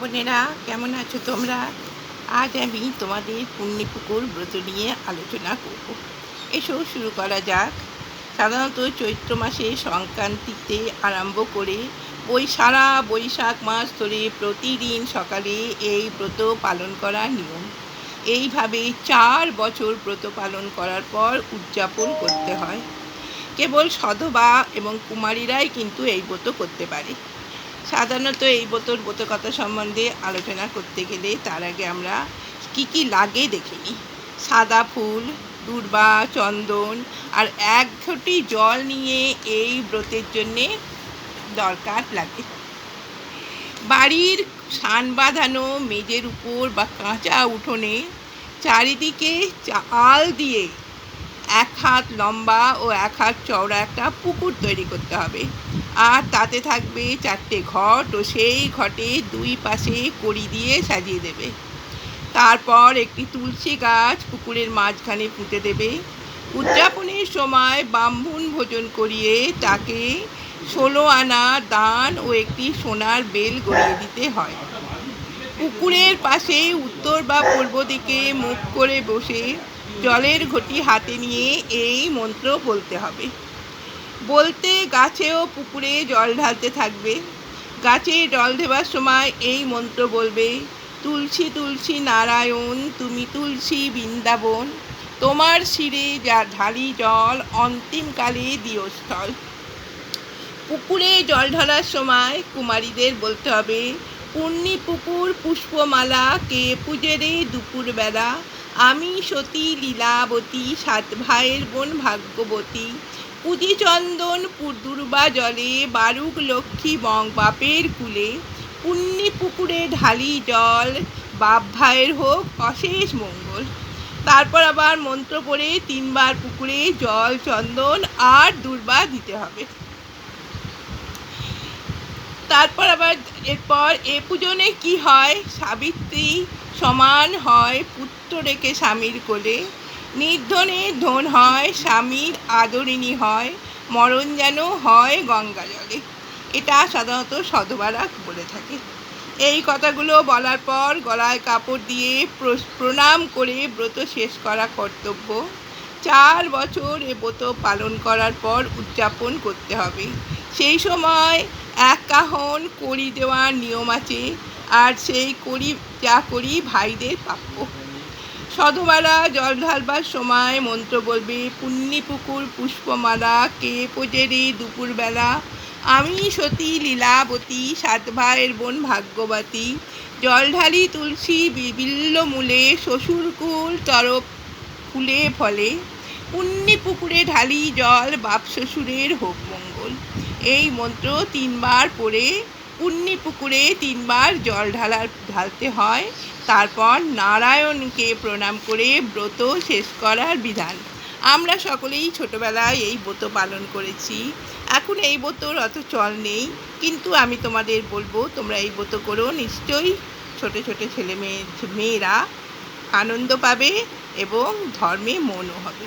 বোনেরা কেমন আছো তোমরা? আজ আমি তোমাদের পুণ্যপুকুর ব্রত নিয়ে আলোচনা করব। এসো শুরু করা যাক। সাধারণত চৈত্র মাসে সংক্রান্তিতে আরম্ভ করে বই সারা বৈশাখ মাস ধরে প্রতিদিন সকালে এই ব্রত পালন করার নিয়ম। এইভাবে চার বছর ব্রত পালন করার পর উদযাপন করতে হয়। কেবল সধবা এবং কুমারীরাই কিন্তু এই ব্রত করতে পারে। সাধারণত এই বোতল বোতকথা সম্বন্ধে আলোচনা করতে গেলে তার আগে আমরা কি কি লাগে দেখে নিই। সাদা ফুল, দূর্বা, চন্দন আর এক ঘটি জল নিয়ে এই ব্রতের জন্যে দরকার লাগে। বাড়ির সান বাঁধানো, মেজের উপর বা কাঁচা উঠোনে চারিদিকে চাল দিয়ে এক হাত লম্বা ও এক হাত চওড়া একটা পুকুর তৈরি করতে হবে। আর তাতে থাকবে চারটে ঘট ও সেই ঘটে দুই পাশে কড়ি দিয়ে সাজিয়ে দেবে। তারপর একটি তুলসী গাছ পুকুরের মাঝখানে পুঁতে দেবে। উদযাপনের সময় বাম্বুন ভোজন করিয়ে তাকে ষোলো আনা দান ও একটি সোনার বেল গড়িয়ে দিতে হয়। পুকুরের পাশে উত্তর বা পূর্ব দিকে মুখ করে বসে জলের ঘটি হাতে নিয়ে এই মন্ত্র বলতে হবে। বলতে গাছে ও পুকুরে জল ঢালতে থাকবে। গাছে জল দেবার সময় এই মন্ত্র বলবে, তুলসী তুলসী নারায়ণ, তুমি তুলসী বৃন্দাবন, তোমার শিরে যা ঢালি জল অন্তিমকালে দিও স্থল। পুকুরে জল ঢালার সময় কুমারীদের বলতে হবে পূর্ণি পুকুর পুষ্পমালা, কে পূজেরে দুপুরবেলা আমি সতী লীলাবতী, সাত ভাইয়ের বোন ভাগ্যবতী। পুঁজি চন্দন দুর্বা জলে, বারুক লক্ষ্মী বং বাপের কুলে। পুণ্যি পুকুরে ঢালি জল, বাপ ভাইয়ের হোক অশেষ মঙ্গল। তারপর আবার মন্ত্র পড়ে তিনবার পুকুরে জল, চন্দন আর দুর্বা দিতে হবে। তারপর আবার এরপর এ পূজনে কি হয়? সাবিত্রী সমান হয় পুত্র রেখে স্বামীর কোলে। নির্ধনে ধন হয়, স্বামীর আদরিণী হয়, মরণ যেন হয় গঙ্গা জলে। এটা সাধারণত সধবারা বলে থাকে। এই কথাগুলো বলার পর গলায় কাপড় দিয়ে প্রণাম করে ব্রত শেষ করা কর্তব্য। চার বছর এ ব্রত পালন করার পর উদযাপন করতে হবে। সেই সময় এক কাহন করি দেওয়ার নিয়ম আছে, আর সেই করি যা করি ভাইদের প্রাপ্য। সধবারা জল ঢালবার সময় মন্ত্র বলবে, পুণ্যি পুকুর পুষ্পমালা, কে পোজেরে দুপুরবেলা? আমি সতী লীলাবতী, সাত ভাইয়ের বোন ভাগ্যবতী। জল ঢালি তুলসী বিবিল্ল মূলে শ্বশুরকুল তরফ ফুলে ফলে। পুণ্যি পুকুরে ঢালি জল, বাপ শ্বশুরের হোক মঙ্গল। এই মন্ত্র তিনবার পড়ে, পুণ্যি পুকুরে তিনবার জল ঢালার ঢালতে হয়। তারপর নারায়ণকে প্রণাম করে ব্রত শেষ করার বিধান। আমরা সকলেই ছোটোবেলায় এই ব্রত পালন করেছি। এখন এই ব্রতর অত চল নেই, কিন্তু আমি তোমাদের বলব, তোমরা এই ব্রত করো। নিশ্চয়ই ছোটো ছোটো ছেলে মেয়ে, মেয়েরা আনন্দ পাবে এবং ধর্মে মনও হবে।